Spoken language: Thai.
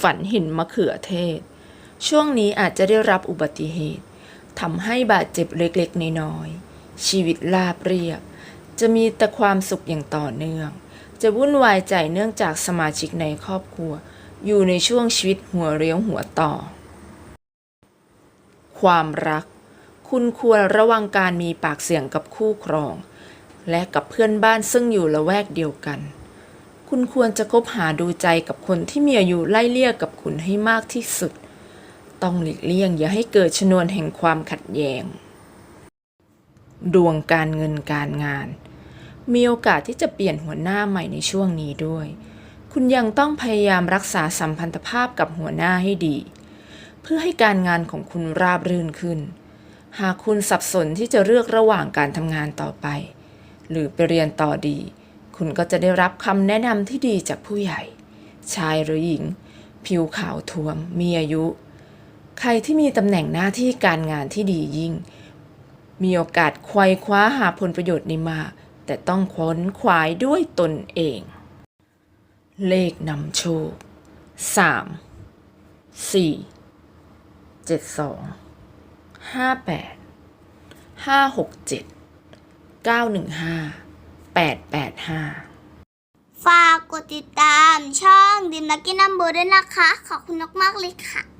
ฝันเห็นมะเขือเทศ ช่วงนี้อาจจะได้รับอุบัติเหตุทำให้บาดเจ็บเล็กๆ น้อยๆ ชีวิตราบเรียบ จะมีแต่ความสุขอย่างต่อเนื่อง จะวุ่นวายใจเนื่องจากสมาชิกในครอบครัว อยู่ในช่วงชีวิตหัวเรียวหัวต่อ ความรัก คุณควรระวังการมีปากเสียงกับคู่ครอง และกับเพื่อนบ้านซึ่งอยู่ละแวกเดียวกัน คุณควรจะคบหาดูใจกับคนที่มีอายุไล่เลี่ยกับคุณให้มากที่สุด ต้องหลีกเลี่ยงอย่าให้เกิดชนวนแห่งความขัดแย้ง ดวงการเงินการงาน มีโอกาสที่จะเปลี่ยนหัวหน้าใหม่ในช่วงนี้ด้วย คุณยังต้องพยายามรักษาสัมพันธภาพกับหัวหน้าให้ดี เพื่อให้การงานของคุณราบรื่นขึ้น หากคุณสับสนที่จะเลือกระหว่างการทำงานต่อไป หรือไปเรียนต่อดี คุณก็จะได้รับคำแนะนำที่ดีจากผู้ใหญ่ ชายหรือหญิง ผิวขาวท้วม มีอายุ ใครที่มีตำแหน่งหน้าที่การงานที่ดียิ่ง มีโอกาสควยคว้าหาผลประโยชน์นี้มา แต่ต้องค้นขวายด้วยตนเอง เลขนำโชคสามสี่เจ็ดสองห้า แปดแปดห้าฝากกดติดตามช่องดิมนักกินนัมเบอร์ด้วยนะคะ ขอบคุณมากๆเลยค่ะ